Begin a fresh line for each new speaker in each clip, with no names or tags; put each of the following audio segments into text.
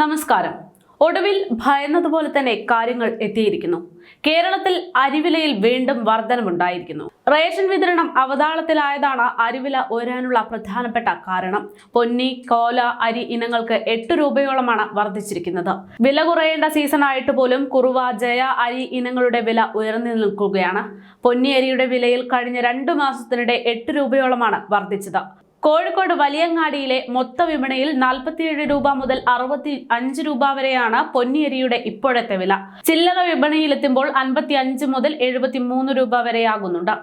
നമസ്കാരം. ഒടുവിൽ ഭയന്നതുപോലെ തന്നെ കാര്യങ്ങൾ എത്തിയിരിക്കുന്നു. കേരളത്തിൽ അരിവിലയിൽ വീണ്ടും വർധനമുണ്ടായിരിക്കുന്നു. റേഷൻ വിതരണം അവതാളത്തിലായതാണ് അരിവില ഉയരാനുള്ള പ്രധാനപ്പെട്ട കാരണം. പൊന്നി കോല അരി ഇനങ്ങൾക്ക് എട്ട് രൂപയോളമാണ് വർദ്ധിച്ചിരിക്കുന്നത്. വില കുറയേണ്ട സീസണായിട്ട് പോലും കുറുവ ജയ അരി ഇനങ്ങളുടെ വില ഉയർന്നു നിൽക്കുകയാണ്. പൊന്നി അരിയുടെ വിലയിൽ കഴിഞ്ഞ രണ്ടു മാസത്തിനിടെ എട്ട് രൂപയോളമാണ് വർദ്ധിച്ചത്. കോഴിക്കോട് വലിയങ്ങാടിയിലെ മൊത്ത വിപണിയിൽ നാൽപ്പത്തിയേഴ് രൂപ മുതൽ അറുപത്തി അഞ്ച് രൂപ വരെയാണ് പൊന്നിയരിയുടെ ഇപ്പോഴത്തെ വില. ചില്ലറ വിപണിയിലെത്തുമ്പോൾ അൻപത്തി അഞ്ച് മുതൽ എഴുപത്തി മൂന്ന് രൂപ വരെയാകുന്നുണ്ട്.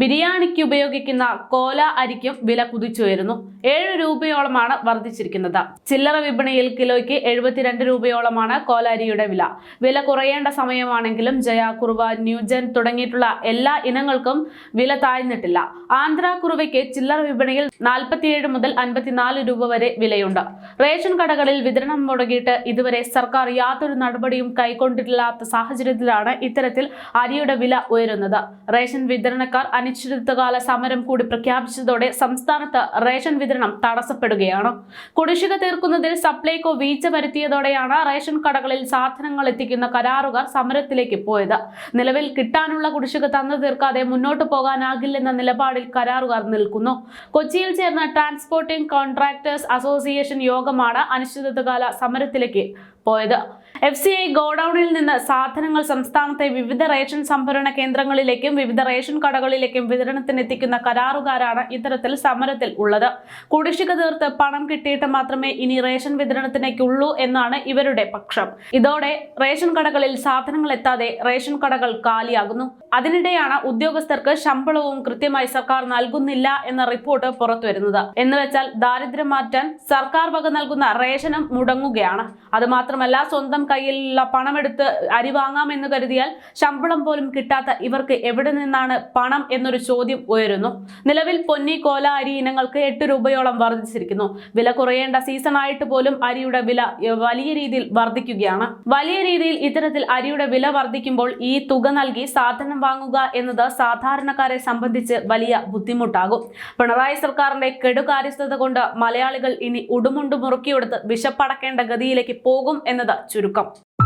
ബിരിയാണിക്ക് ഉപയോഗിക്കുന്ന കോല അരിക്കും വില കുതിച്ചുയരുന്നു. ഏഴ് രൂപയോളമാണ് വർദ്ധിച്ചിരിക്കുന്നത്. ചില്ലറ വിപണിയിൽ കിലോയ്ക്ക് എഴുപത്തിരണ്ട് രൂപയോളമാണ് കോല അരിയുടെ വില. വില കുറയേണ്ട സമയമാണെങ്കിലും ജയ കുറുവ ന്യൂജൻ തുടങ്ങിയിട്ടുള്ള എല്ലാ ഇനങ്ങൾക്കും വില താഴ്ന്നിട്ടില്ല. ആന്ധ്ര കുറുവയ്ക്ക് ചില്ലറ വിപണിയിൽ നാൽപ്പത്തിയേഴ് മുതൽ അൻപത്തിനാല് രൂപ വരെ വിലയുണ്ട്. റേഷൻ കടകളിൽ വിതരണം മുടങ്ങിയിട്ട് ഇതുവരെ സർക്കാർ യാതൊരു നടപടിയും കൈക്കൊണ്ടിട്ടില്ലാത്ത സാഹചര്യത്തിലാണ് ഇത്തരത്തിൽ അരിയുടെ വില ഉയരുന്നത്. റേഷൻ വിതരണക്കാർ അനിശ്ചിതകാല സമരം കൂടി പ്രഖ്യാപിച്ചതോടെ സംസ്ഥാനത്ത് റേഷൻ വിതരണം തടസ്സപ്പെടുകയാണ്. കുടിശ്ശിക തീർക്കുന്നതിൽ സപ്ലൈകോ വീഴ്ച വരുത്തിയതോടെയാണ് റേഷൻ കടകളിൽ സാധനങ്ങൾ എത്തിക്കുന്ന കരാറുകാർ സമരത്തിലേക്ക് പോയത്. നിലവിൽ കിട്ടാനുള്ള കുടിശ്ശിക തന്നു തീർക്കാതെ മുന്നോട്ട് പോകാനാകില്ലെന്ന നിലപാടിൽ കരാറുകാർ നിൽക്കുന്നു. കൊച്ചിയിൽ ചേർന്ന ട്രാൻസ്പോർട്ടിംഗ് കോൺട്രാക്ടേഴ്സ് അസോസിയേഷൻ യോഗമാണ് അനിശ്ചിതകാല സമരത്തിലേക്ക് പോയത്. എഫ് സി ഐ ഗോഡൌണിൽ നിന്ന് സാധനങ്ങൾ സംസ്ഥാനത്തെ വിവിധ റേഷൻ സംഭരണ കേന്ദ്രങ്ങളിലേക്കും വിവിധ റേഷൻ കടകളിലേക്കും വിതരണത്തിനെത്തിക്കുന്ന കരാറുകാരാണ് ഇത്തരത്തിൽ സമരത്തിൽ ഉള്ളത്. കുടിശ്ശിക തീർത്ത് പണം കിട്ടിയിട്ട് മാത്രമേ ഇനി റേഷൻ വിതരണത്തിനേക്കുള്ളൂ എന്നാണ് ഇവരുടെ പക്ഷം. ഇതോടെ റേഷൻ കടകളിൽ സാധനങ്ങൾ എത്താതെ റേഷൻ കടകൾ കാലിയാകുന്നു. അതിനിടെയാണ് ഉദ്യോഗസ്ഥർക്ക് ശമ്പളവും കൃത്യമായി സർക്കാർ നൽകുന്നില്ല എന്ന റിപ്പോർട്ട് പുറത്തുവരുന്നത്. എന്ന് വെച്ചാൽ ദാരിദ്ര്യം മാറ്റാൻ സർക്കാർ വക നൽകുന്ന റേഷനും മുടങ്ങുകയാണ്. അതുമാത്രമല്ല സ്വന്തം കയ്യിലുള്ള പണമെടുത്ത് അരി വാങ്ങാമെന്ന് കരുതിയാൽ ശമ്പളം പോലും കിട്ടാത്ത ഇവർക്ക് എവിടെ നിന്നാണ് പണം എന്നൊരു ചോദ്യം ഉയരുന്നു. നിലവിൽ പൊന്നി കോല അരി ഇനങ്ങൾക്ക് എട്ട് രൂപയോളം വർദ്ധിച്ചിരിക്കുന്നു. വില കുറയേണ്ട സീസൺ ആയിട്ട് പോലും അരിയുടെ വില വലിയ രീതിയിൽ വർദ്ധിക്കുകയാണ്. വലിയ രീതിയിൽ ഇത്തരത്തിൽ അരിയുടെ വില വർദ്ധിക്കുമ്പോൾ ഈ തുക നൽകി സാധനം വാങ്ങുക എന്നത് സാധാരണക്കാരെ സംബന്ധിച്ച് വലിയ ബുദ്ധിമുട്ടാകും. പിണറായി സർക്കാരിന്റെ കെടുകാര്യസ്ഥത കൊണ്ട് മലയാളികൾ ഇനി ഉടുമുണ്ട് മുറുക്കിയെടുത്ത് വിശപ്പടക്കേണ്ട ഗതിയിലേക്ക് പോകും എന്നത് ചുരുക്കം. இருக்கும்